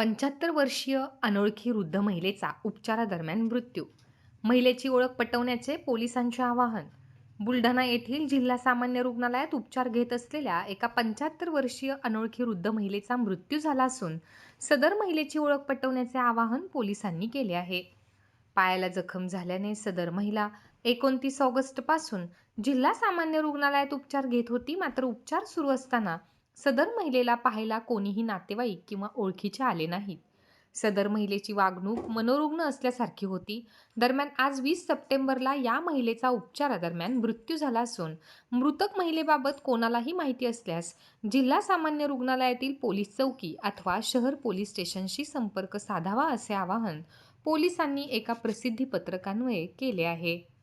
पंच्याहत्तर वर्षीय अनोळखी वृद्ध महिलेचा उपचारादरम्यान मृत्यू. महिलेची ओळख पटवण्याचे पोलिसांचे आवाहन. बुलढाणा येथील जिल्हा सामान्य रुग्णालयात उपचार घेत असलेल्या एका पंच्याहत्तर वर्षीय अनोळखी वृद्ध महिलेचा मृत्यू झाला असून सदर महिलेची ओळख पटवण्याचे आवाहन पोलिसांनी केले आहे. पायाला जखम झाल्याने सदर महिला एकोणतीस ऑगस्टपासून जिल्हा सामान्य रुग्णालयात उपचार घेत होती मात्र उपचार सुरू असताना सदर महिलेला पाहायला कोणीही नातेवाईक किंवा ओळखीचे आले नाहीत. सदर महिलेची वागणूक मनोरुग्ण असल्यासारखी होती. दरम्यान आज वीस सप्टेंबरला या महिलेचा उपचारादरम्यान मृत्यू झाला असून मृतक महिलेबाबत कोणालाही माहिती असल्यास जिल्हा सामान्य रुग्णालयातील पोलीस चौकी अथवा शहर पोलीस स्टेशनशी संपर्क साधावा असे आवाहन पोलिसांनी एका प्रसिद्धी पत्रकान्वये केले आहे.